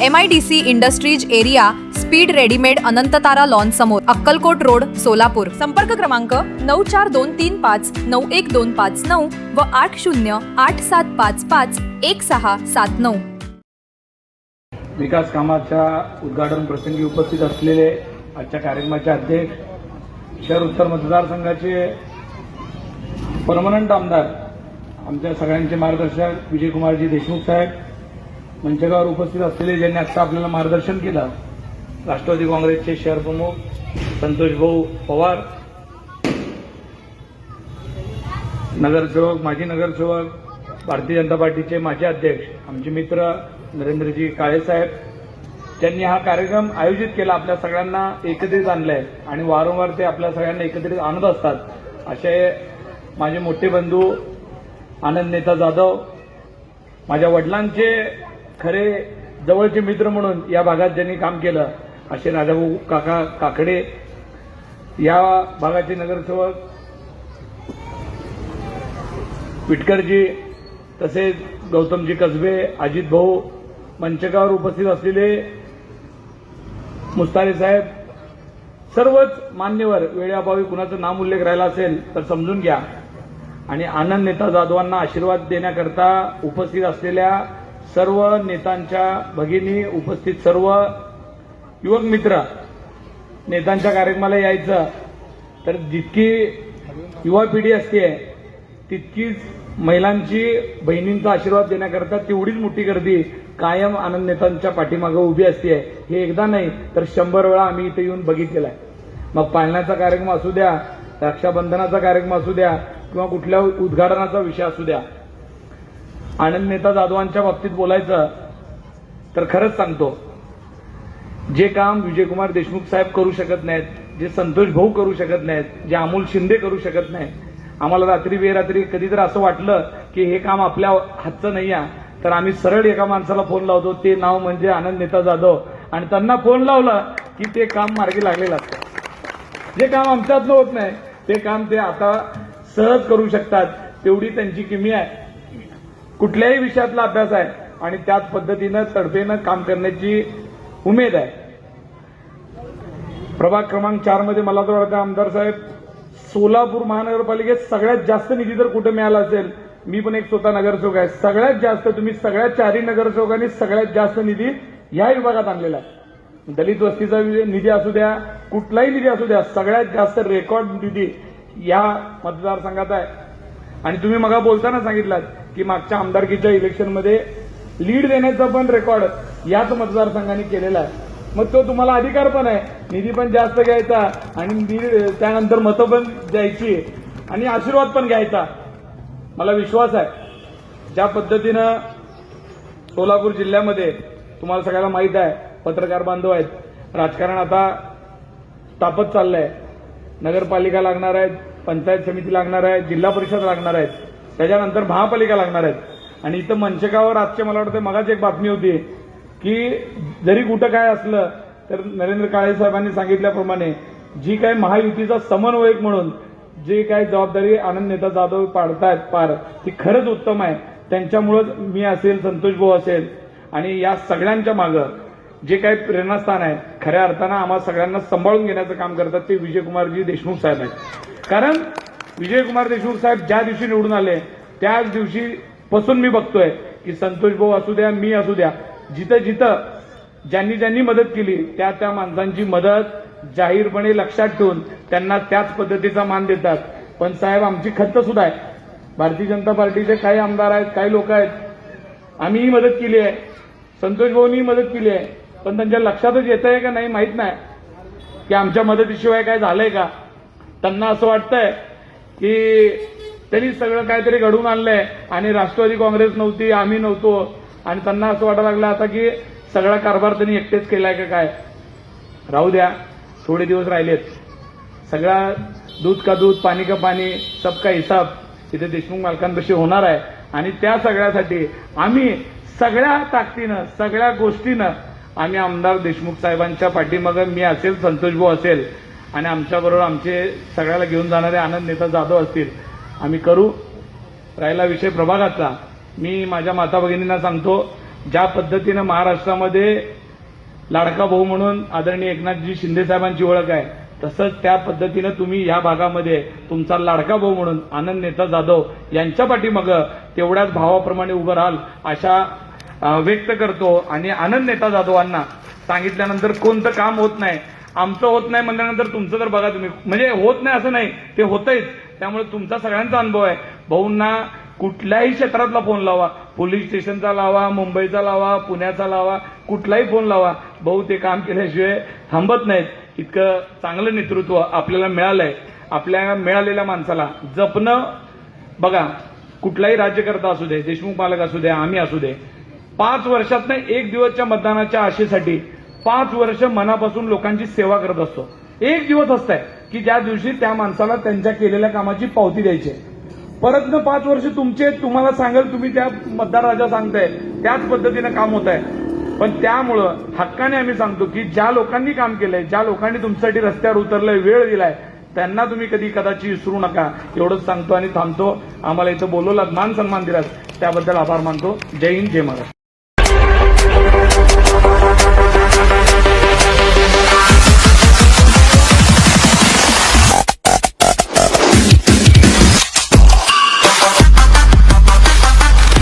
M I D C industries area speed readymade Anantatara lawn समोर Akkalkot road Solapur. संपर्क क्रमांक नऊ चार दोन तीन पाच नऊ एक दोन पाच नऊ व आठ शून्य आठ सात पाच पाच एक सहा सात नऊ. विकास कामाच्या उद्घाटन प्रसंगी उपस्थित असलेले आजच्या कार्यक्रमाचे अध्यक्ष शहर उत्तर मतदारसंघाचे परमनंट आमदार आमच्या सगळ्यांचे मार्गदर्शक विजयकुमारजी देशमुख साहेब मंचकावर उपस्थित असलेले ज्यांनी आत्ता आपल्याला मार्गदर्शन केलं राष्ट्रवादी काँग्रेसचे शहर प्रमुख संतोष भाऊ पवार नगरसेवक माजी नगरसेवक भारतीय जनता पार्टीचे माजी अध्यक्ष आमचे मित्र नरेंद्रजी काळेसाहेब त्यांनी हा कार्यक्रम आयोजित केला आपल्या सगळ्यांना एकत्रित आणलंय आणि वारंवार ते आपल्या सगळ्यांना एकत्रित आणत असतात. असे माझे मोठे बंधू आनंद नेता जाधव माझ्या वडिलांचे खरे जवळचे मित्र म्हणून या भागात ज्यांनी काम केलं असे राजाभाऊ काका काकडे या भागाचे नगरसेवक विटकरजी तसेच गौतमजी कसबे अजित भाऊ मंचकावर उपस्थित असलेले मुस्तारे साहेब सर्वच मान्यवर वेळेअभावी कुणाचं नाम उल्लेख राहिला असेल तर समजून घ्या. आणि आनंद नेता जाधवांना आशीर्वाद देण्याकरता उपस्थित असलेल्या सर्व नेत्यांच्या भगिनी उपस्थित सर्व युवक मित्र नेत्यांच्या कार्यक्रमाला यायचं. तर जितकी युवा पिढी असते तितकीच महिलांची बहिणींचा आशीर्वाद देण्याकरता तेवढीच मोठी गर्दी कायम आनंद नेत्यांच्या पाठीमागं उभी असते. हे एकदा नाही तर शंभर वेळा आम्ही इथे येऊन बघितलेलं आहे. मग पालण्याचा कार्यक्रम असू द्या रक्षाबंधनाचा कार्यक्रम असू द्या किंवा कुठल्या उद्घाटनाचा विषय असू द्या आनंद नेता जाधवांच्या बाबतीत बोलायचं तर खरंच सांगतो जे काम विजयकुमार देशमुख साहेब करू शकत नाहीत जे संतोष भाऊ करू शकत नाहीत जे अमोल शिंदे करू शकत नाहीत आम्हाला रात्री बेरात्री कधी तर असं वाटलं की हे काम आपल्या हातचं नाही आहे तर आम्ही सरळ एका माणसाला फोन लावतो ते नाव म्हणजे आनंद नेता जाधव. आणि त्यांना फोन लावला की ते काम मार्गी लागलेलं असतं. जे काम आमच्यातलं होत नाही ते काम ते आता सहज करू शकतात तेवढी त्यांची किमी आहे. कुठल्याही विषयातला अभ्यास आहे आणि त्याच पद्धतीनं तडफेनं काम करण्याची उमेद आहे. प्रभाग क्रमांक चारमध्ये मला तर वाटतं आमदार साहेब सोलापूर महानगरपालिकेत सगळ्यात जास्त निधी जर कुठे मिळाला असेल मी पण एक स्वतः नगरसेवक आहे सगळ्यात जास्त तुम्ही सगळ्यात चारही नगरसेवकांनी सगळ्यात जास्त निधी या विभागात आणलेला आहे. दलित वस्तीचा निधी असू द्या कुठलाही निधी असू द्या सगळ्यात जास्त रेकॉर्ड निधी या मतदारसंघात आहे. आणि तुम्ही मगा बोलताना सांगितलं की मागच्या आमदारकीच्या इलेक्शनमध्ये लीड देण्याचा पण रेकॉर्ड याच मतदारसंघाने केलेला आहे. मग तो तुम्हाला अधिकार पण आहे. निधी पण जास्त घ्यायचा आणि त्यानंतर मतं पण द्यायची आणि आशीर्वाद पण घ्यायचा. मला विश्वास आहे. ज्या पद्धतीनं सोलापूर जिल्ह्यामध्ये तुम्हाला सगळ्याला माहीत आहे पत्रकार बांधव आहेत. राजकारण आता तापत चाललंय. नगरपालिका लागणार आहेत. पंचायत समिती लागणार आहे जिल्हा परिषद लागणार आहेत त्याच्यानंतर महापालिका लागणार आहेत. आणि इथं मंचकावर आजच्या मला वाटतं मगाच एक बातमी होती की जरी कुठं काय असलं तर नरेंद्र काळे साहेबांनी सांगितल्याप्रमाणे जी काय महायुतीचा समन्वयक म्हणून जे काय जबाबदारी आनंद नेता जाधव पाडतायत पार ती खरंच उत्तम आहे. त्यांच्यामुळंच मी असेल संतोष भाऊ असेल आणि या सगळ्यांच्या मागं जे काही प्रेरणास्थान आहे खऱ्या अर्थानं आम्हाला सगळ्यांना सांभाळून घेण्याचं काम करतात ते विजयकुमारजी देशमुख साहेब आहेत. कारण विजयकुमार देशमुख साहेब ज्या दिवशी निवडून आले त्याच दिवशी पासून मी बघतोय की संतोष भाऊ असू द्या मी असू द्या जिथं जिथं ज्यांनी ज्यांनी मदत केली त्या त्या माणसांची मदत जाहीरपणे लक्षात ठेवून त्यांना त्याच पद्धतीचा मान देतात. पण साहेब आमची खंत सुद्धा आहे भारतीय जनता पार्टीचे काही आमदार आहेत काही लोक आहेत. आम्हीही मदत केली आहे. संतोष भाऊनी मदत केली आहे. पण त्यांच्या लक्षातच येत आहे का नाही माहीत नाही. की आमच्या मदतीशिवाय काय झालंय का? त्यांना असं वाटतंय की त्यांनी सगळं काहीतरी घडवून आणलंय आणि राष्ट्रवादी काँग्रेस नव्हती आम्ही नव्हतो. आणि त्यांना असं वाटायला लागलं आता की सगळा कारभार त्यांनी एकटेच केलाय का काय? राहू द्या थोडे दिवस राहिलेत. सगळा दूध का दूध पाणी का पाणी सबका हिसाब तिथे देशमुख मालकांपाशी होणार आहे. आणि त्या सगळ्यासाठी आम्ही सगळ्या ताकदीनं सगळ्या गोष्टीनं आम्ही आमदार देशमुख साहेबांच्या पाठीमागं मी असेल संतोष भाऊ असेल आणि आमच्याबरोबर आमचे सगळ्याला घेऊन जाणारे आनंद नेता जाधव असतील. आम्ही करू. राहिला विषय प्रभागाचा मी माझ्या माता भगिनींना सांगतो ज्या पद्धतीनं महाराष्ट्रामध्ये लाडका भाऊ म्हणून आदरणीय एकनाथजी शिंदे साहेबांची ओळख आहे तसंच त्या पद्धतीनं तुम्ही या भागामध्ये तुमचा लाडका भाऊ म्हणून आनंद नेता जाधव यांच्या पाठीमागं तेवढ्याच भावाप्रमाणे उभं राहाल अशा व्यक्त करतो. आणि आनंद नेता जाधवांना सांगितल्यानंतर कोणतं काम होत नाही. आमचं होत नाही म्हणल्यानंतर तुमचं तर बघा तुम्ही. म्हणजे होत नाही असं नाही ते होतंच त्यामुळे तुमचा सगळ्यांचा अनुभव आहे. भाऊंना कुठल्याही क्षेत्रातला फोन लावा. पोलीस स्टेशनचा लावा मुंबईचा लावा पुण्याचा लावा कुठलाही फोन लावा. भाऊ ते काम केल्याशिवाय थांबत नाहीत. इतकं चांगलं नेतृत्व आपल्याला मिळालंय. आपल्या मिळालेल्या माणसाला जपणं बघा कुठलाही राज्यकर्ता असू दे देशमुख मालक असू दे आम्ही असू दे. पाच वर्षातनं एक दिवसच्या मतदानाच्या आशेसाठी पाच वर्ष मनापासून लोकांची सेवा करत असतो. एक दिवस असतंय की ज्या दिवशी त्या माणसाला त्यांच्या केलेल्या कामाची पावती द्यायची परत न पाच वर्ष तुमचे तुम्हाला सांगेल तुम्ही त्या मतदार राजा सांगताय त्याच पद्धतीनं काम होत आहे पण त्यामुळं हक्काने आम्ही सांगतो की ज्या लोकांनी काम केलंय ज्या लोकांनी तुमच्यासाठी रस्त्यावर उतरलंय वेळ दिलाय त्यांना तुम्ही कधी कदाचित विसरू नका. एवढंच सांगतो आणि थांबतो. आम्हाला इथं बोलवलात मान सन्मान दिलास त्याबद्दल आभार मानतो. जय हिंद जय महाराष्ट्र.